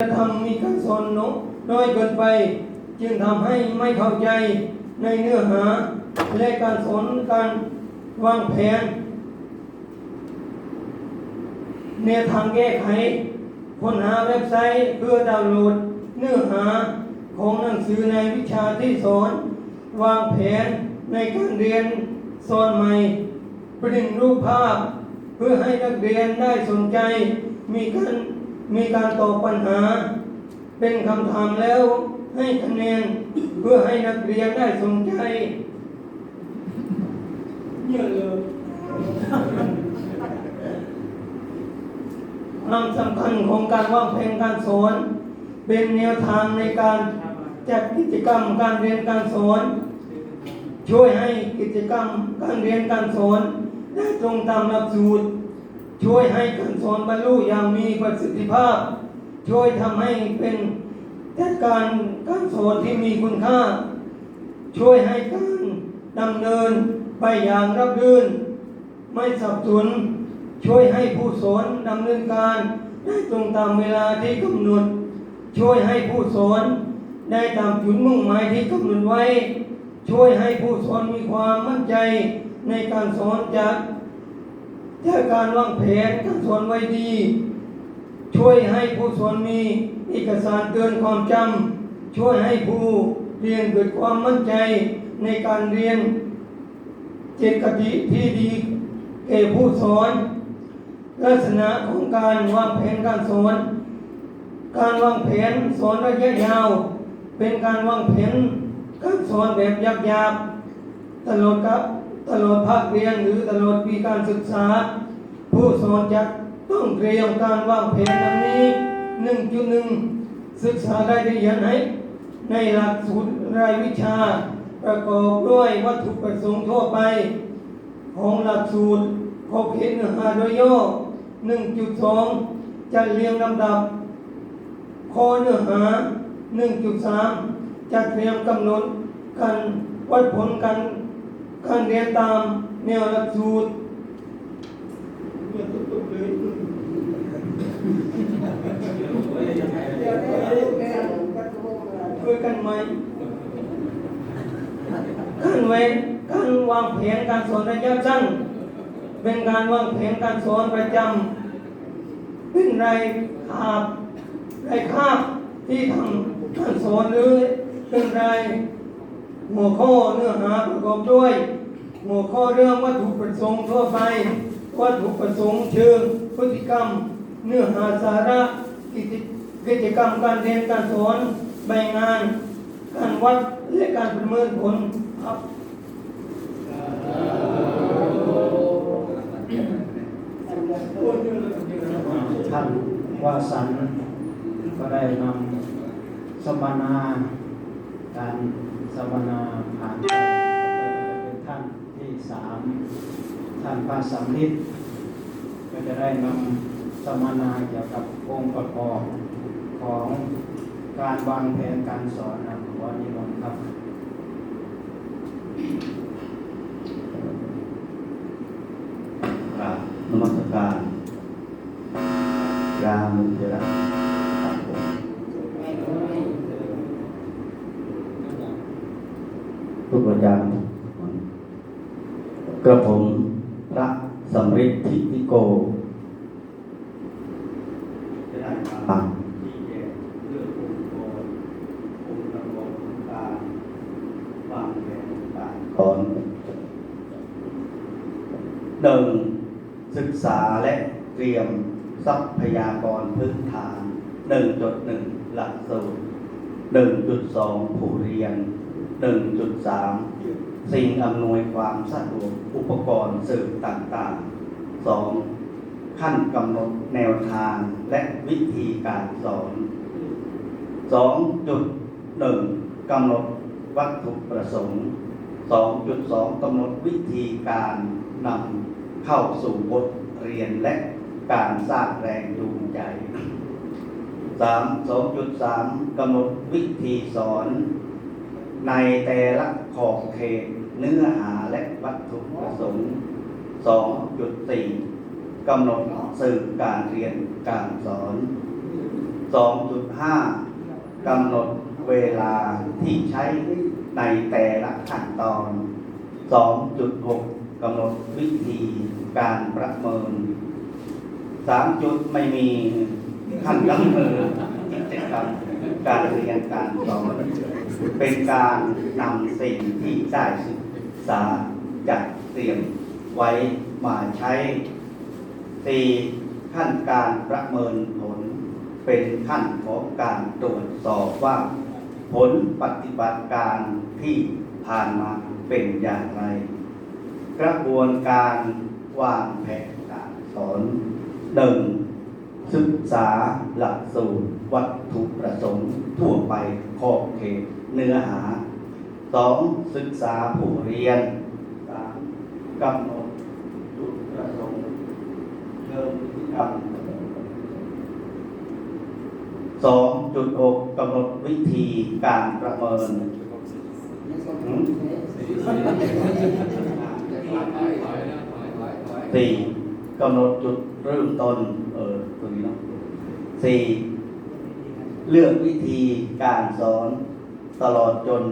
ธรรมมีการสอนน้อยเกินไป จึงทำให้ไม่เข้าใจในเนื้อหา และการสอนการวางแผนแนวทางแก้ไขค้นหาเว็บไซต์เพื่อดาวน์โหลดเนื้อหาของหนังสือในวิชาที่สอน วางแผนในการเรียนสอนใหม่ปริ้นรูปภาพ เพื่อให้นักเรียนได้สนใจมีการ มีการตอบปัญหา เป็นคำถามแล้วให้คะแนนเพื่อให้นักเรียนได้สนใจเยอะเลยความสำคัญของการวางแผนการสอน เป็นแนวทางในการจัดกิจกรรมการเรียนการสอน ช่วยให้กิจกรรมการเรียนการสอนได้ตรงตามหลักสูตร ช่วยให้การสอนบรรลุอย่างมีประสิทธิภาพ ช่วยทำให้เป็นจัดการการสอนที่มีคุณค่า ช่วยให้การดำเนินไปอย่างรับรื่น ไม่สับสนช่วยให้ผู้สอนดำเนินการได้ตรงตามเวลาที่กำหนด ช่วยให้ผู้สอนได้ตามจุดมุ่งหมายที่กำหนดไว้ ช่วยให้ผู้สอนมีความมั่นใจในการสอนจาก จากการวางแผนการสอนไว้ดี ช่วยให้ผู้สอนมีเอกสารเตือนความจำช่วยให้ผู้เรียนเกิดความมั่นใจในการเรียนเจตกติที่ดีแก่ผู้สอน ลักษณะของการวางแผนการสอน การวางแผนสอนระยะยาว เป็นการวางแผนการสอนแบบยับๆตลอดครับ ตลอดภาคเรียนหรือตลอดปีการศึกษา ผู้สอนจะต้องเตรียมการวางแผนดังนี้ 1.1 ศึกษาได้ละเอียดให้ในหลักสูตรรายวิชา ประกอบด้วยวัตถุประสงค์ทั่วไป ของหลักสูตรขอบเขตเนื้อหาโดยย่อ 1.2 จัดเรียงลำดับข้อเนื้อหา 1.3 จัดเตรียมกำหนดการวัดผลการ การเรียนตามแนวหลักสูตรเรียตุ๊บเลยช่วยกันไหมการเว้นการวางแผนการสอนระยะสั้นเป็นการวางแผนการสอนประจำเป็นรายคาบรายคาบที่ทำการสอนหรือเป็นราย หัวข้อเนื้อหาประกอบด้วย หัวข้อเรื่องวัตถุประสงค์ทั่วไปวัตถุประสงค์เชิงพฤติกรรม เนื้อหาสาระกิจกรรมการเรียนการสอนใบงาน การวัดและการประเมินผลครับท่านวาสันก็ได้นำสมมนาการ สัมมนาผ่านไปเป็นท่านที่สามท่านพระสัมฤทธิ์ก็จะได้นำสัมมนาเกี่ยวกับองค์ประกอบของการวางแผนการสอนนะขอนิมนต์ครับ กราบนมัสการยามุจระครับผม ทุกอาจารย์ทุกคนกระผมพระสำริดทิติโกจะได้ฟังที่แยกเรื่ององค์กรองค์ปรของการวางแผนการสอนหนึ่งศึกษาและเตรียมทรัพยากรพื้นฐาน 1.1 หลักสูตร 1.2 ผู้เรียน 1.3 สิ่งอำนวยความสะดวกอุปกรณ์สื่อต่างๆ 2. ขั้นกำหนดแนวทางและวิธีการสอน 2.1 กำหนดวัตถุประสงค์ 2.2 กำหนดวิธีการนำเข้าสู่บทเรียนและการสร้างแรงจูงใจ3 2.3 กำหนดวิธีสอน ในแต่ละขอบเขตเนื้อหาและวัตถุประสงค์ 2.4 กำหนดสื่อการเรียนการสอน 2.5 กำหนดเวลาที่ใช้ในแต่ละขั้นตอน 2.6 กำหนดวิธีการประเมิน 3 จุดไม่มีขั้นกำเนิดกิจกรรมการเรียนการสอน เป็นการนำสิ่งที่ได้ศึกษาจัดเตรียมไว้มาใช้สี่ขั้นการประเมินผล เป็นขั้นของการตรวจสอบว่า ผลปฏิบัติการที่ผ่านมาเป็นอย่างไร กระบวนการวางแผนการสอนหนึ่งศึกษาหลักสูตรวัตถุประสงค์ทั่วไปขอบเขต เนื้อหาสองศึกษาผู้เรียนสามกำหนดจุดประสงค์เริ่มพฤติกรรมสองจุดหกกำหนดวิธีการประเมินหืมสี่กำหนดจุดเริ่มต้นเออตัวนี้เนาะสี่เลือกวิธีการสอน ตลอดจน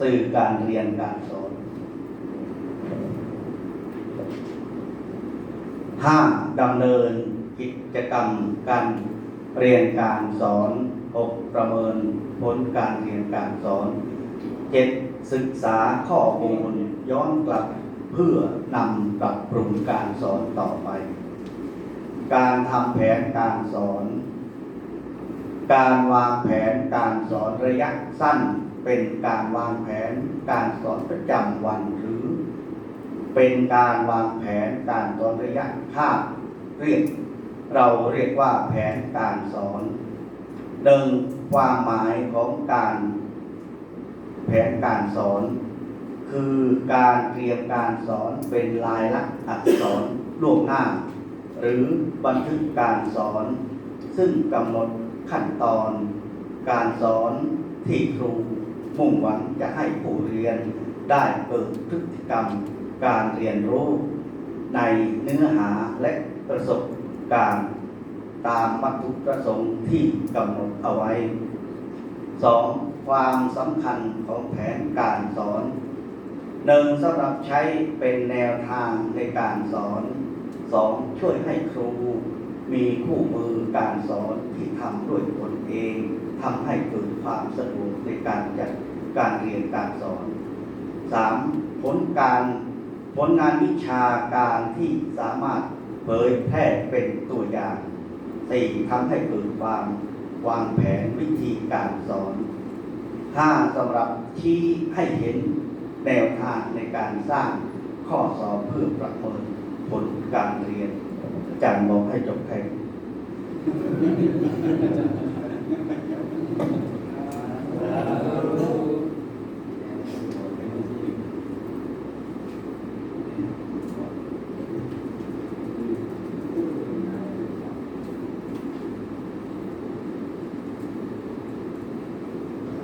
สื่อการเรียนการสอนห้าดำเนินกิจกรรมการเรียนการสอนหกประเมินผลการเรียนการสอนเจ็ดศึกษาข้อมูลย้อนกลับเพื่อนำปรับปรุงการสอนต่อไป การทำแผนการสอน การวางแผนการสอนระยะสั้น เป็นการวางแผนการสอนประจำวันหรือ เป็นการวางแผนการสอนระยะข้ามเรียกเราเรียกว่าแผนการสอนหนึ่งความหมายของการแผนการสอน คือการเตรียมการสอนเป็นลายลักษณ์อักษรล่วงหน้า หรือบันทึกการสอน ซึ่งกำหนด ขั้นตอนการสอนที่ครูมุ่งหวังจะให้ผู้เรียนได้เกิดพฤติกรรมการเรียนรู้ ในเนื้อหาและประสบการณ์ตามวัตถุประสงค์ที่กำหนดเอาไว้ 2. ความสำคัญของแผนการสอนหนึ่งสำหรับใช้เป็นแนวทางในการสอน 2. ช่วยให้ครู มีคู่มือการสอนที่ทำด้วยตนเองทำให้เกิดความสะดวกในการจัดการเรียนการสอน 3. ผลการผลงานวิชาการที่สามารถเผยแพร่เป็นตัวอย่าง 4. ทำให้เกิดความวางแผนวิธีการสอน 5. สำหรับชี้ให้เห็นแนวทางในการสร้างข้อสอบเพื่อประเมินผลการเรียน จารย์บอกให้จบแค่นี้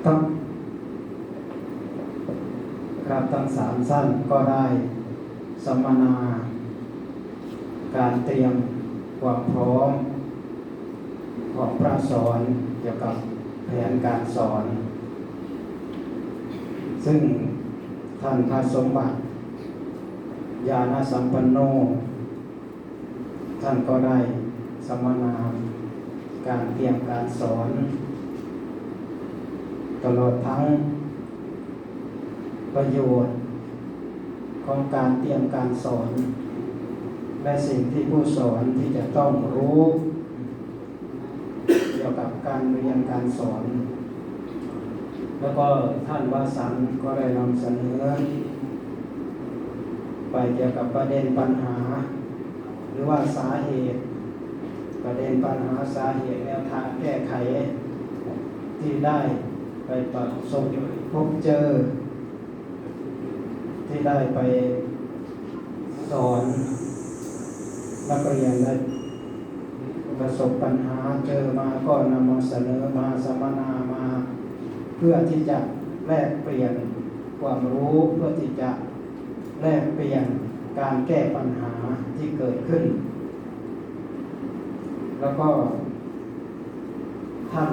ต้องครับทั้งสามสั้นก็ได้สัมมนา การเตรียมความพร้อม ของพระสอนเกี่ยวกับแผนการสอน ซึ่งท่านพระสมบัติ ญาณสัมปันโน ท่านก็ได้สัมมนาการเตรียมการสอน ตลอดทั้งประโยชน์ของการเตรียมการสอน และสิ่งที่ผู้สอนที่จะต้องรู้เกี่ยวกับการเรียนการสอน แล้วก็ท่านวาสันก็ได้นำเสนอไปเกี่ยวกับประเด็นปัญหา หรือว่าสาเหตุ ประเด็นปัญหาสาเหตุแนวทางแก้ไข ที่ได้ไปประสบพบเจอ ที่ได้ไปสอน นักเรียนได้ประสบปัญหาเจอมาก็นำมาเสนอมาสัมมนามา เพื่อที่จะแลกเปลี่ยนความรู้เพื่อที่จะแลกเปลี่ยนการแก้ปัญหาที่เกิดขึ้น แล้วก็ ท่าน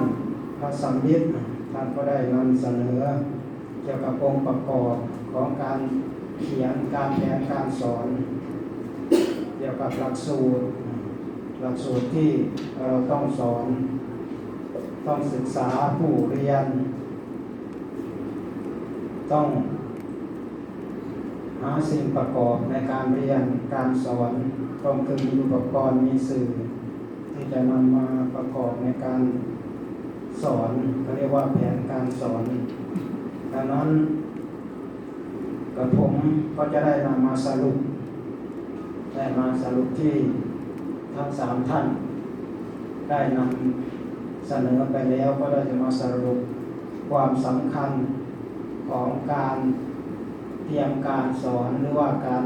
พระสัมมิตรท่านก็ได้นำเสนอเกี่ยวกับองค์ประกอบของการเขียนการแผนการสอน กี่ยวกับหลักสูตร หลักสูตรที่เราต้องสอน ต้องศึกษาผู้เรียน ต้องหาสิ่งประกอบในการเรียนการสอนต้องคือมีอุปกรณ์มีสื่อ ที่จะนำมาประกอบในการสอนเขาเรียกว่าแผนการสอนดังนั้นกระผมก็จะได้นำมาสรุป ได้มาสรุปที่ทั้งสามท่าน ได้นำเสนอไปแล้วก็ได้จะมาสรุปความสำคัญของการเตรียมการสอนหรือว่าการ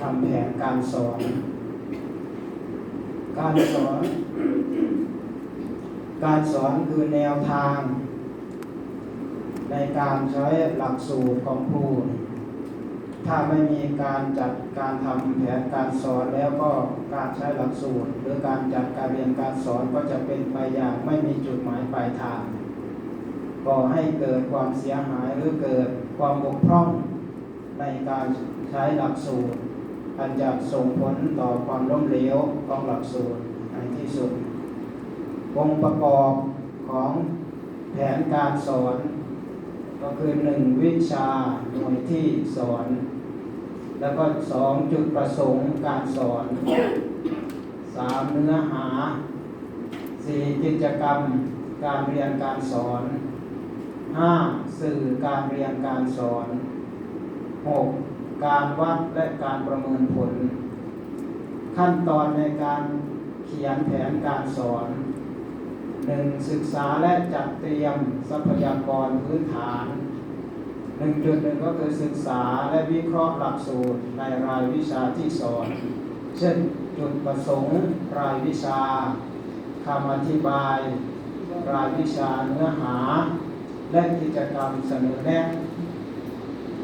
ทำแผนการสอน การสอน การสอนคือแนวทาง ในการใช้หลักสูตรของครู ถ้าไม่มีการจัดการทำแผนการสอนแล้วก็การใช้หลักสูตร หรือการจัดการเรียนการสอนก็จะเป็นไปอย่างไม่มีจุดหมายปลายทางก่อให้เกิดความเสียหายหรือเกิดความบกพร่องในการใช้หลักสูตรอันจะส่งผลต่อความล้มเหลวของหลักสูตรในที่สุดองค์ประกอบของแผนการสอน ก็คือหนึ่งวิชาหน่วยที่สอน แล้วก็สองจุดประสงค์การสอนสามเนื้อหาสี่กิจกรรมการเรียนการสอนห้าสื่อการเรียนการสอนหกการวัดและการประเมินผล ขั้นตอนในการเขียนแผนการสอนหนึ่งศึกษาและจัดเตรียมทรัพยากรพื้นฐาน หนึ่งจุดหนึ่งก็คือศึกษาและวิเคราะห์หลักสูตรในรายวิชาที่สอน เช่นจุดประสงค์รายวิชาคำอธิบาย รายวิชาเนื้อหา และกิจกรรมเสนอแนะ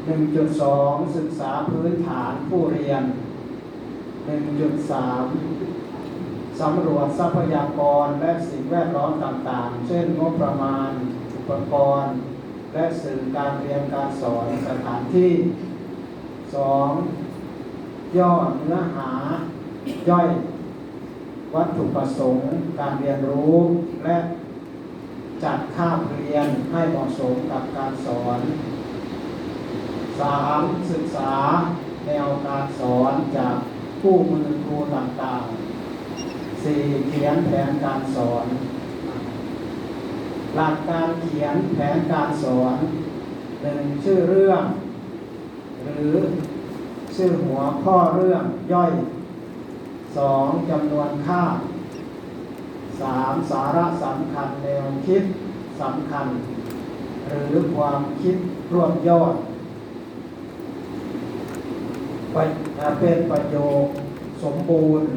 1.2 ศึกษาพื้นฐานผู้เรียน 1.3 สำรวจทรัพยากรและสิ่งแวดล้อมต่างๆ เช่นงบประมาณ อุปกรณ์ และสื่อการเรียนการสอนสถานที่ 2. ย่อเนื้อหาย่อย วัตถุประสงค์ การเรียนรู้และจัดคาบเรียนให้เหมาะสมกับการสอนสามศึกษาแนวการสอนจากผู้มือครูต่างๆสี่เขียนแผนการสอน หลักการเขียนแผนการสอนหนึ่งชื่อเรื่อง หรือชื่อหัวข้อเรื่องย่อยสองจำนวนค่าสามสาระสำคัญแนวคิดสำคัญ หรือความคิดรวบยอดไปเป็นประโยคสมบูรณ์